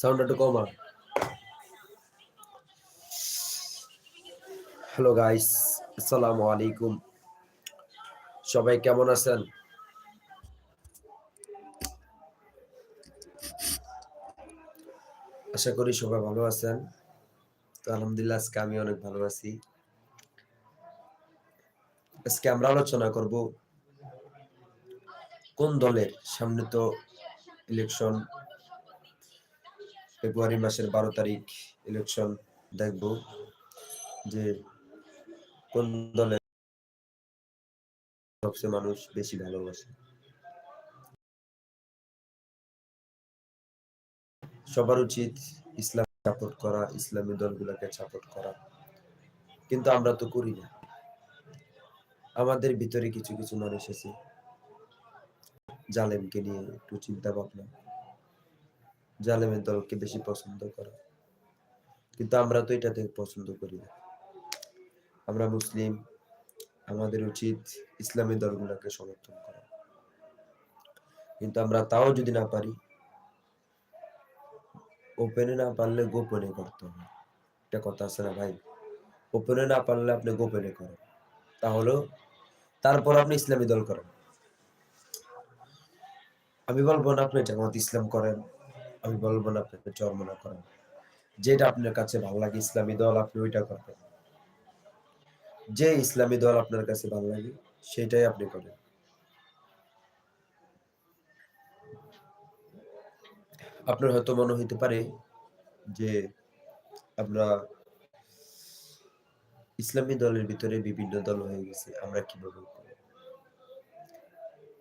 Sound একটু hello guys আসসালামু আলাইকুম সবাই কেমন আছেন? আশা করি সবাই ভালো আছেন। তো আলহামদুলিল্লাহ আজকে আমি অনেক ভালো আছি। আজকে আমরা আলোচনা করব কোন দলের সামনে তো ইলেকশন ফেব্রুয়ারি মাসের বারো তারিখ ইলেকশন দেখব যে কোন দলের সবচেয়ে মানুষ বেশি ভালোবাসে। সবার উচিত ইসলাম সাপোর্ট করা, ইসলামী দলগুলোকে সাপোর্ট করা। কিন্তু আমরা তো করি না। আমাদের ভিতরে কিছু কিছু মানুষ আছে জালেমকে নিয়ে একটু চিন্তা ভাবনা জালেমের দলকে বেশি পছন্দ করা। কিন্তু আমরা তো এটাতে পছন্দ করি না। আমরা মুসলিম, আমাদের উচিত ইসলামী দলগুলোকে সমর্থন করা। কিন্তু আমরা তাও যদি না পারি ওপেনে না পারলে গোপনে করতে হবে। একটা কথা আছে না ভাই? ওপেনে না পারলে আপনি গোপনে করেন। তাহলেও তারপর আপনি ইসলামী দল করেন। আমি বলব না আপনি জামাত ইসলাম করেন। আমি বলব না আপনি চরমনা করেন। যেটা আপনার কাছে ভালো লাগে ইসলামী দল, আপনি ওইটা করবেন। যে ইসলামী দল আপনার কাছে ভালো লাগে, সেটাই আপনি করেন। আপনার হয়তো মনে হইতে পারে যে আমরা ইসলামী দলের ভিতরে বিভিন্ন দল হয়ে গেছে, আমরা কীভাবে?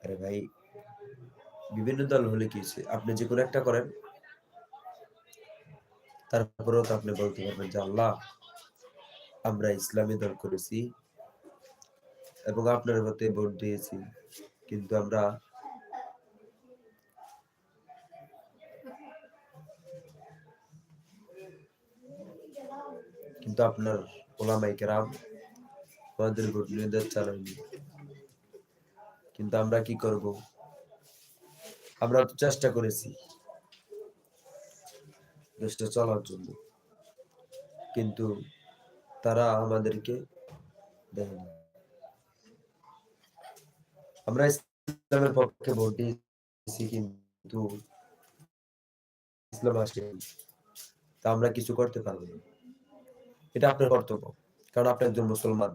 আরে ভাই, বিভিন্ন দল হলে কি হয়েছে? আপনি যে কোনো একটা করেন তারপরেও তো আপনি বলতে পারবেন যে, আল্লাহ, আমরা ইসলামী দল করেছি এবং আপনার মতে ভোট দিয়েছি, কিন্তু আমরা কিন্তু আপনার ওলামাই কেরাম আমাদের নির্দেশ চালায়নি কিন্তু আমরা কি করব? আমরা তো চেষ্টা করেছি দেশটা চলার জন্য। কিন্তু তারা আমাদেরকে দেয়নি আমরা ইসলামের পক্ষে ভোট দিয়েছি কিন্তু ইসলাম আসেনি। তা আমরা কিছু করতে পারব না। এটা আপনার কর্তব্য, কারণ আপনি একজন মুসলমান।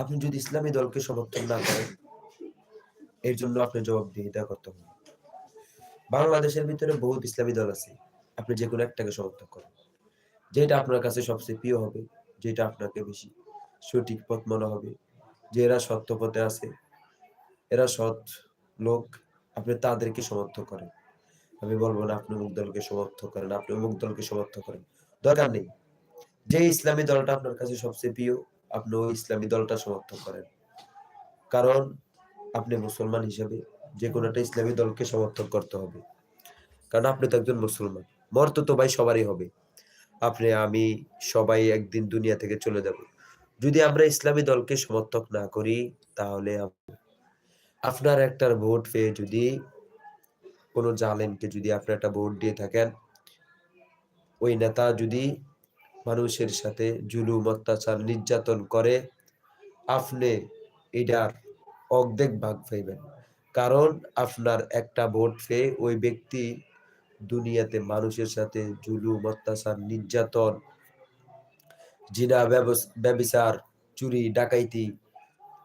আপনি যদি ইসলামী দলকে সমর্থন না করেন, এর জন্য আপনার জবাবদিহিতা করতে হবে বাংলাদেশের ভিতরে বহুত ইসলামী দল আছে, আপনি যে কোনো একটাকে সমর্থন করেন। যেটা আপনার কাছে সবচেয়ে প্রিয় হবে, যেটা আপনাকে বেশি সঠিক পথ মনে হবে। যে এরা সত্য পথে আছে, এরা সৎ লোক, আপনি তাদেরকে সমর্থন করেন। আমি বলব না আপনি অমুক দলকে সমর্থন করেন, আপনি অমুক দলকে সমর্থন করেন। দরকার নেই। যে ইসলামী দলটা আপনার কাছে সবচেয়ে প্রিয়, আপনি ওই ইসলামী দলটা সমর্থন করেন। কারণ আপনি মুসলমান হিসেবে যে কোনো একটা ইসলামী দলকে সমর্থন করতে হবে। কারণ আপনি তো একজন মুসলমান মরতে তো ভাই সবারই হবে। আপনি, আমি সবাই একদিন দুনিয়া থেকে চলে যাব। যদি আমরা ইসলামী দলকে সমর্থক না করি, তাহলে আপনার একটা ভোট পেয়ে যদি কোনো জালেমকে যদি আপনি একটা ভোট দিয়ে থাকেন, ওই নেতা যদি মানুষের সাথে জুলুম, অত্যাচার, নির্যাতন করে, আপনি এটার অর্ধেক ভাগ পাইবেন। কারণ আপনার একটা ভোট পেয়ে ওই ব্যক্তি দুনিয়াতে মানুষের সাথে জুলুম, অত্যাচার, নির্যাতন, জিনা ব্যভিচার চুরি, ডাকাইতি,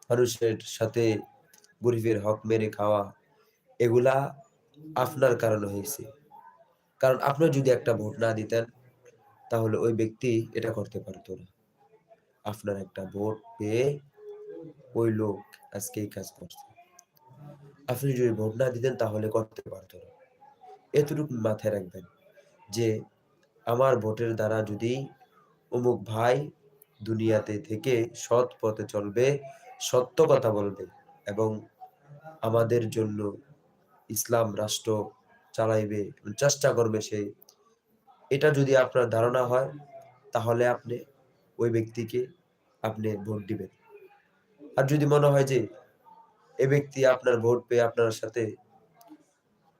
মানুষের সাথে গরিবের হক মেরে খাওয়া, এগুলা আপনার কারণে হয়েছে। কারণ আপনি যদি একটা ভোট না দিতেন তাহলে ওই ব্যক্তি এটা করতে পারতো না। আপনার একটা ভোট পেয়ে ওই লোক আজকে এই কাজ করছে আপনি যদি ভোট না দিতেন তাহলে করতে পারতো না। এতটুকু মাথায় রাখবেন যে আমার ভোটের দ্বারা যদি অমুক ভাই দুনিয়াতে থেকে সৎ পথে চলবে, সত্য কথা বলবে এবং আমাদের জন্য ইসলাম রাষ্ট্র চালাইবে চেষ্টা করবে সেই এটা যদি আপনার ধারণা হয়, তাহলে আপনি ওই ব্যক্তিকে আপনি ভোট দিবেন। আর যদি মনে হয় যে এ ব্যক্তি আপনার ভোট পেয়ে আপনার সাথে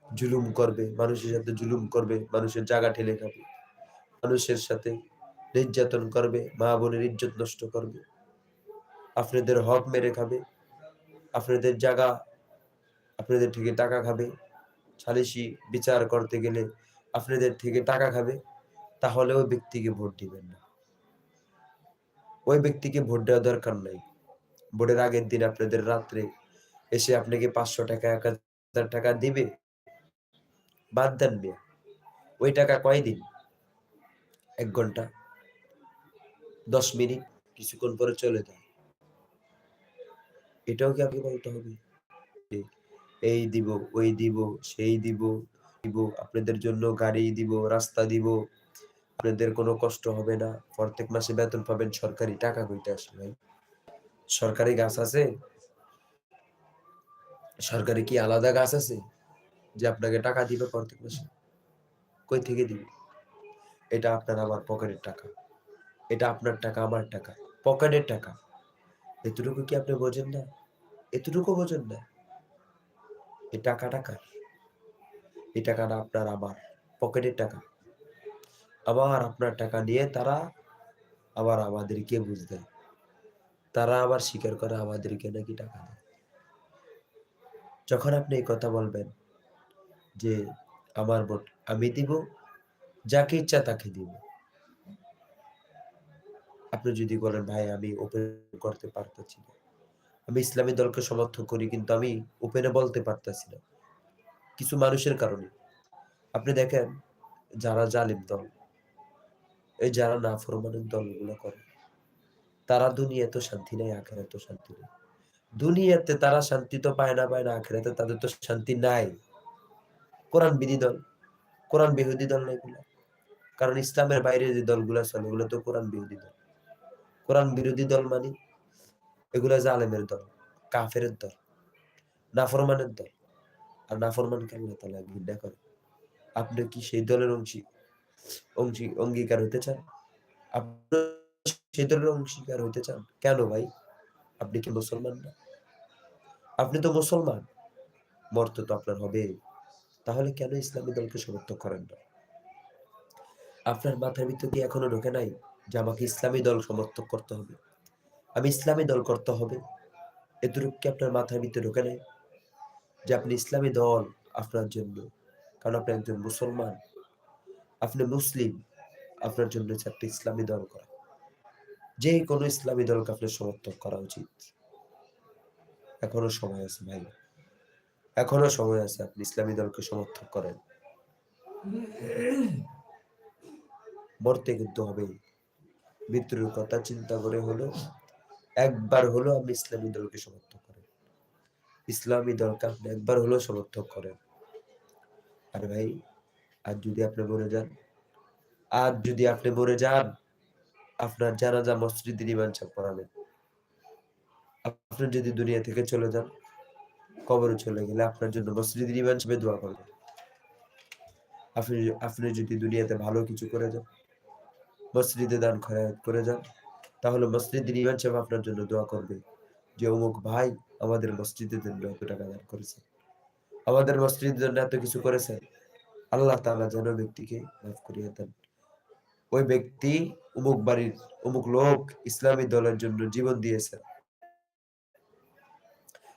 জুলুম করবে, মানুষের সাথে জুলুম করবে, মানুষের জায়গা ঠেলে খাবে, মানুষের সাথে নির্যাতন করবে, মা বোনের ইজ্জত নষ্ট করবে, আপনাদের হক মেরে খাবে, আপনাদের জায়গা, আপনাদের থেকে টাকা খাবে, সালিশি বিচার করতে গেলে আপনাদের থেকে টাকা খাবে, তাহলে ওই ব্যক্তিকে ভোট দিবেন না। ওই ব্যক্তিকে ভোট দেওয়া দরকার নাই। ভোটের আগের দিন আপনাদের রাত্রে এসে আপনাকে পাঁচশো টাকা, এক হাজার টাকা দিবে? বাদ দেন ওই টাকা কয়দিন? এক ঘণ্টা? দশ মিনিট? কিছুক্ষণ পরে চলে যায় এটাও কি আপনি বলতে হবে? এই দিব, ওই দিব, সেই দিব দিব, আপনাদের জন্য গাড়ি দিব, রাস্তা দিব, আপনাদের কোনো কষ্ট হবে না। প্রত্যেক মাসে বেতন পাবেন সরকারি টাকা কইতে আসে ভাই। সরকারি গাছ আছে? সরকারি কি আলাদা গাছ আছে? যে আপনাকে টাকা দিবে প্রত্যেক মাসে? কই থেকে দিবে? এটা আপনার আমার পকেটের টাকা। এটা আপনার টাকা, আমার টাকা। পকেটের টাকা। এতটুকু কি আপনি বোঝেন না? এতটুকু বোঝেন না? এই টাকা টাকার এই টাকাটা আপনার আমার পকেটের টাকা। আবার আপনার টাকা নিয়ে তারা আবার আমাদেরকে বুঝ দেয় তারা আবার স্বীকার করে আমাদেরকে নাকি টাকা দেয়। যখন আপনি এই কথা বলবেন যে আমার ভোট আমি দিব, যাকে ইচ্ছা তাকে দিব। আপনি যদি বলেন, ভাই, আমি ওপেন করতে পারতেছি না। আমি ইসলামী দলকে সমর্থন করি, কিন্তু আমি ওপেনে বলতে পারতেছি না। কিছু মানুষের কারণে। আপনি দেখেন যারা জালিম দল, এই যারা না ফরমানের দলগুলো করে, তারা দুনিয়াতে শান্তি নেই আখেরাতে শান্তি নেই। দুনিয়াতে তারা শান্তি তো পায় না পায় না, আখেরাতে তাদের তো শান্তি নাই। কোরআন বিধি দল, কোরআন বিরোধী দল না এগুলো। কারণ ইসলামের বাইরে যে দলগুলো চলে এগুলো তো কোরআন বিরোধী দল। কোরআন বিরোধী দল মানে এগুলো জালেমের দল কাফের দল, নাফরমানের দল। আর নাফরমানকে আল্লাহ তালা ঘৃণা আপনি কি সেই দলের অংশী? অংশী, অঙ্গীকার হতে চান? আপনি সেই দলের অংশীকার হতে চান? কেন ভাই? আপনি কি মুসলমান না? আপনি তো মুসলমান। মর্ত তো আপনার হবে। তাহলে কেন ইসলামী দলকে সমর্থন করেন না? আপনার মাথার ভিতর কি এখনও ঢোকে নাই যে আমাকে ইসলামী দল সমর্থন করতে হবে? আমি ইসলামী দল করতে হবে? এতটুকু কি আপনার মাথার ভিতরে ঢোকে নাই? যে আপনি ইসলামী দল আপনার জন্য, কারণ আপনি একজন মুসলমান, আপনি মুসলিম, আপনার জন্য চারটি ইসলামী দল করা। যে কোনো ইসলামী দলকে আপনার সমর্থন করা উচিত। এখনও সময় আছে ভাই। এখনও সময় আছে আপনি ইসলামী দলকে সমর্থন করেন। মরতে কিন্তু হবে মৃত্যুর কথা চিন্তা করে হলো একবার হলো আপনি ইসলামী দলকে সমর্থন ইসলামী দরকার একবার হলেও সমর্থন করেন। আর ভাই, আর যদি আপনি মরে যান, আর যদি আপনি মরে যান, আপনার জানাজা মসজিদের ইমান সাহেব পড়াবেন। আপনি যদি দুনিয়া থেকে চলে যান, কবরে চলে গেলে আপনার জন্য মসজিদের ইমান দোয়া করবে আপনি আপনি যদি দুনিয়াতে ভালো কিছু করে যান, মসজিদে দান করে যান, তাহলে মসজিদের ইমান আপনার জন্য দোয়া করবে যে, অমুক ভাই আমাদের মসজিদের জন্য এত টাকা দান করেছে। আমাদের মসজিদের জন্য এত কিছু করেছে। আল্লাহ তাআলা যেন ব্যক্তিকে মাফ করিয়ে দেন। ওই ব্যক্তি অমুক বাড়ির অমুক লোক ইসলামী দলের জন্য জীবন দিয়েছে।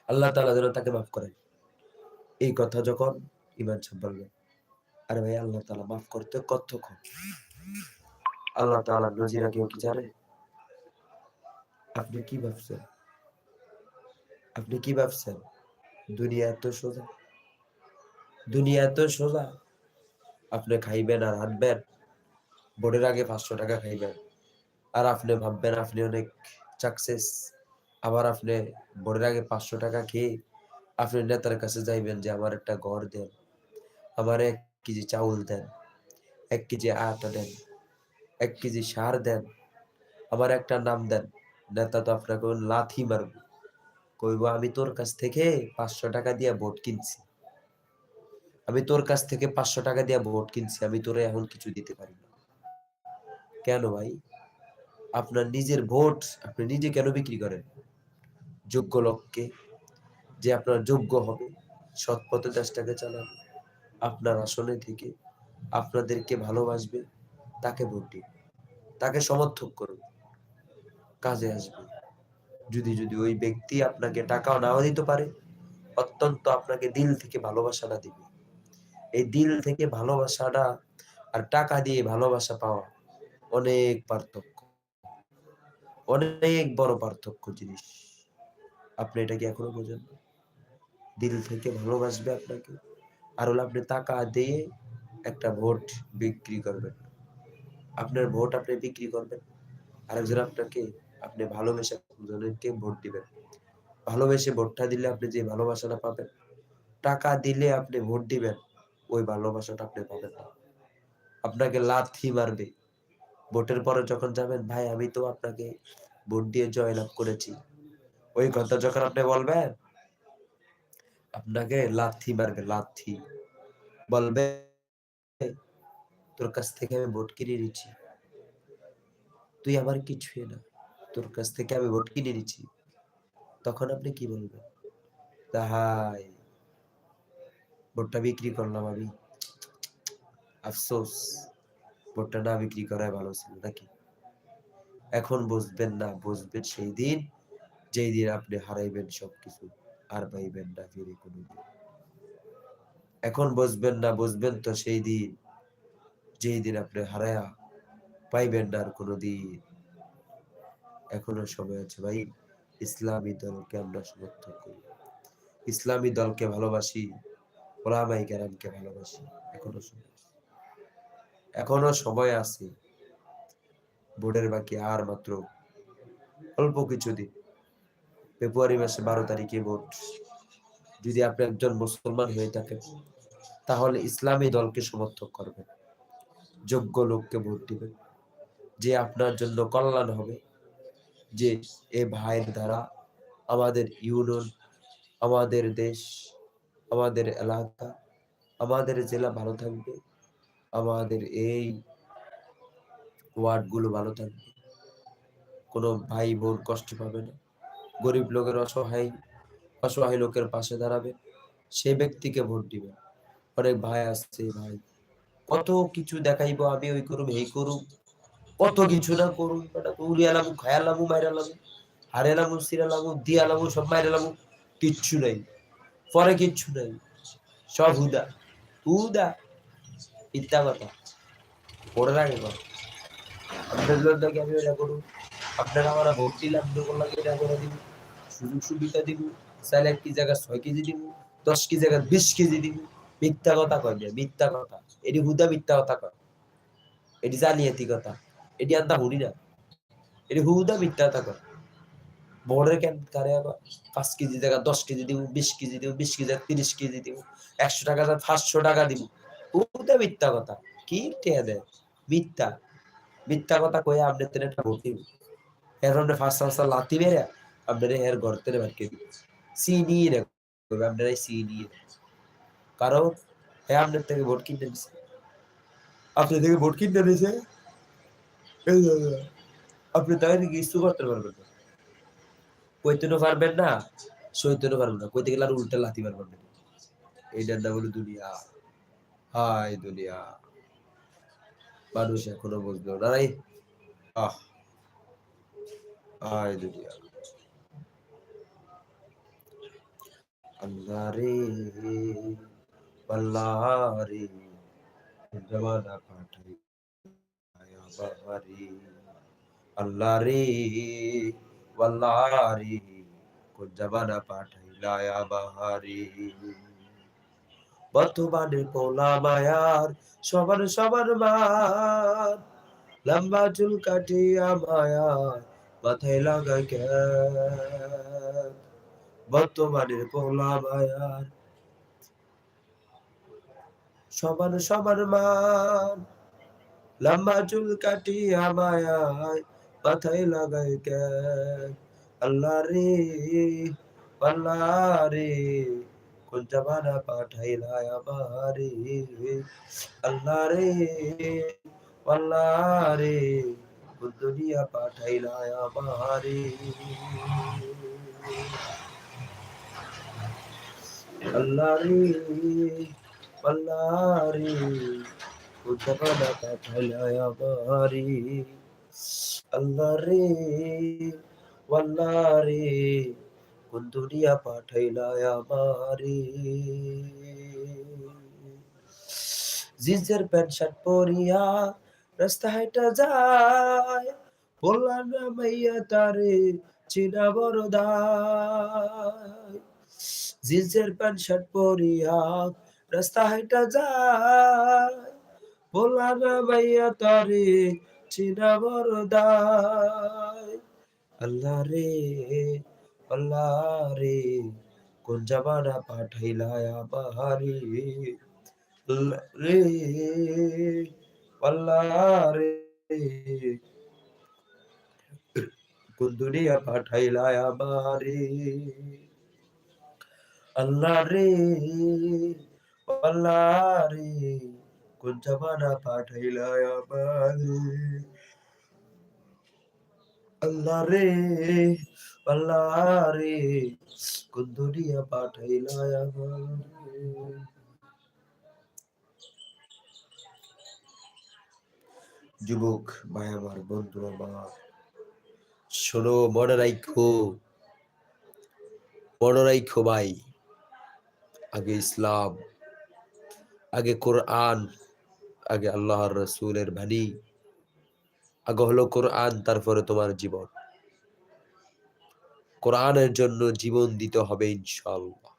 আল্লাহ তাআলা যেন তাকে মাফ করেন। এই কথা যখন ইমান সাহেব বলবেন আরে ভাই, আল্লাহ তাআলা মাফ করতে কতক্ষণ? আল্লাহ তাআলা নজিরা কেউ কি জানে? আপনি কি ভাবছেন? আপনি কি ভাবছেন? দুনিয়া এত সোজা। দুনিয়া এত সোজা। আপনি খাইবেন আর হাঁটবেন। বোর্ডের আগে পাঁচশো টাকা খাইবেন। আর আপনি ভাববেন আপনি অনেক সাকসেস আবার আপনি বোর্ডের আগে পাঁচশো টাকা খেয়ে আপনি নেতার কাছে যাইবেন যে, আমার একটা ঘর দেন। আমার এক কেজি চাউল দেন। এক কেজি আটা দেন। এক কেজি সার দেন। আমার একটা নাম দেন। নেতা তো আপনাকে লাথি মারব। কইব, আমি তোর কাছ থেকে পাঁচশো টাকা দিয়ে ভোট কিনছি। আমি তোর কাছ থেকে পাঁচশো টাকা দিয়ে ভোট কিনছি, আমি তোরে এখন কিছু দিতে পারি না। কেন ভাই? আপনার নিজের ভোট আপনি নিজে কেন বিক্রি করেন? যোগ্য লোককে যে আপনার যোগ্য হবে সৎ পথে দেশটাকে চালান আপনার আসনে থেকে আপনাদেরকে ভালোবাসবে, তাকে ভোট দিন, তাকে সমর্থক করুন, কাজে আসবে। যদি যদি ওই ব্যক্তি আপনাকে টাকাও নাও দিতে পারে, অত্যন্ত আপনাকে দিল থেকে ভালোবাসাটা দিবে। এই দিল থেকে ভালোবাসাটা আর টাকা দিয়ে ভালোবাসা পাওয়া অনেক পার্থক্য। অনেক বড় পার্থক্য জিনিস। আপনি এটা কি এখনও বোঝেন না? দিল থেকে ভালোবাসবে আপনাকে, আর হলো আপনি টাকা দিয়ে একটা ভোট বিক্রি করবেন। আপনার ভোট আপনি বিক্রি করবেন। আরেকজন আপনাকে আপনি ভালোবেসে একজনকে ভোট দিবেন। ভালোবেসে ভোটটা দিলে আপনি যে ভালোবাসাটা পাবেন, টাকা দিলে আপনি ভোট দিবেন, ওই ভালোবাসাটা আপনি পাবেন না। আপনাকে লাথি মারবে। ভোটের পরে যখন যাবেন, ভাই, আমি তো আপনাকে ভোট দিয়ে জয়লাভ করেছি। ওই কথা যখন আপনি বলবেন, আপনাকে লাথি মারবে, লাথি। বলবে, তোর কাছ থেকে আমি ভোট কিনে নিচ্ছি তুই আমার কিছুই না। তোর কাছ থেকে আমি ভোট কিনে নিচ্ছি। তখন আপনি কি বলবেন? তাহাই ভোটটা বিক্রি করলাম আমি। আফসোস, ভোটটা না বিক্রি করাই ভালো ছিল নাকি? এখন বুঝবেন না, বুঝবেন সেই দিন, যেই দিন আপনি হারাইবেন সবকিছু, আর পাইবেন না ফিরে কোনোদিন। এখন বুঝবেন না, বুঝবেন তো সেই দিন, যেই দিন আপনি হারায়া পাইবেন না আর কোনোদিন। এখনও সময় আছে ভাই। ইসলামী দলকে আমরা সমর্থন করি। ইসলামী দলকে ভালোবাসি ওলামাই কেরামকে ভালোবাসি, এখনও সময় এখনও সময় আছে। বোর্ডের বাকি আর মাত্র অল্প কিছুদিন। ফেব্রুয়ারি মাসে বারো তারিখে ভোট। যদি আপনি একজন মুসলমান হয়ে থাকেন, তাহলে ইসলামী দলকে সমর্থন করবেন। যোগ্য লোককে ভোট দিবেন। যে আপনার জন্য কল্যাণ হবে যে এ ভাইয়ের দ্বারা আমাদের ইউনিয়ন, আমাদের দেশ, আমাদের এলাকা, আমাদের জেলা ভালো থাকবে, আমাদের এই ওয়ার্ডগুলো ভালো থাকবে। কোনো ভাই বোন কষ্ট পাবে না। গরিব লোকের অসহায় অসহায় লোকের পাশে দাঁড়াবে। সে ব্যক্তিকে ভোট দিবে। অনেক ভাই আসছে ভাই। কত কিছু দেখাইবো আমি, ওই করুম, এই করুম। কত কিছু না করুম বেটা উড়িয়ালামু খায়ালামু মাইরালামু হারেলামু দিয়া দিয়ালামু সব মাইরালামু কিচ্ছু নাই। পরে কিচ্ছু নাই। সব হুদা। হুদা। মিথ্যা কথা। পড়ে রাখে কথা। আপনার জন্য আমি এটা করুন আপনারা আমরা দিলাম লোকের লাগে এটা করে দিব সুযোগ সুবিধা দিব চাইলে কি জায়গা ছয় কেজি দিব দশ কেজি জায়গা বিশ কেজি দিব মিথ্যা কথা কয় মিথ্যা কথা। এটি হুদা, মিথ্যা কথা কয়। এটি জালিয়াতি কথা। এটি আন্দা হুড়ি না। এটি হুদা মিথ্যা কথা কয় বড়ের কেন কারে আবার পাঁচ কেজি জায়গা দশ কেজি দিব বিশ কেজি দিব বিশ কেজি তিরিশ কেজি দিব একশো টাকা পাঁচশো টাকা দিব। হুদা মিথ্যা কথা। কি টেয়া দেয়? মিথ্যা। মিথ্যা কথা কয়ে আপনার তেনে একটা ভোট দিব এর আপনি ফার্স্ট ফার্স্ট লাতি মেরে আপনার এর ঘর তেনে বাড়কে দিব নিয়ে রে আপনারা নিয়ে কারণ হ্যাঁ আপনার থেকে ভোট কিনতে দিছে। আপনার থেকে ভোট কিনতে দাদা, আপনি তাকে কিছু করতে পারবেন না? কইতেও পারবেন না সইতেও পারবেন না। কইতে গেলে আর উল্টা লাথি পারবেন না এইটার নাম হলো দুনিয়া। হাই দুনিয়া। মানুষ এখনও বুঝলো না রে। আহ। হাই দুনিয়া। আল্লাহ রে আল্লাহ রে। জমানা পাঠাই। বাহারি আল্লাহ রে আল্লাহ রে কোন জমানা বাহারি বর্তমানে পোলা মায়ার, সবার সবার মান লম্বা চুল কাটিয়া মায়ার, মাথায় লাগা বর্তমানের পোলা মায়ার, সবার সবার মান লম্বা চুল কাটিয়া মায়ায় মাথায় লাগাই কেন? আল্লাহ রে আল্লাহ রে, কোন জামানা পাঠাইলা আমারে? আল্লাহ রে আল্লাহ রে, কোন দুনিয়া পাঠাইলা আমারে? আল্লাহ রে আল্লাহ রে। জামানা পাঠাইলা আমারে আল্লাহ রে আল্লাহ রে কোন দুনিয়া পাঠাইলা আমারে। জিজের প্যান্ট শার্ট পরিয়া রাস্তা হাইটা যায় বললাম না মাইয়া তারে চিনা বড় দায়। জিজের প্যান্ট শার্ট পরিয়া রাস্তা হাইটা যায় না মাইয়া তারে চিনা বড় দায় আল্লাহ রে আল্লাহ রে, কোন জামানা পাঠাইলা আমারে রে, আল্লাহ রে, কোন দুনিয়া পাঠাইলা আমারে আল্লাহ রে আল্লাহ রে। কোন জামানা পাঠাইলা আমারে আল্লাহ রে আল্লাহ রে, কোন দুনিয়া পাঠাইলা আমারে যুবক ভাই আমার বন্ধু আমার, শোনো, মনে রাখো মনে রাখো ভাই, আগে ইসলাম, আগে কোরআন আগে আল্লাহর রসুলের বাণী, আগে হলো কোরআন, তারপরে তোমার জীবন। কোরআনের জন্য জীবন দিতে হবে ইনশাল্লাহ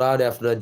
কোরআন আপনার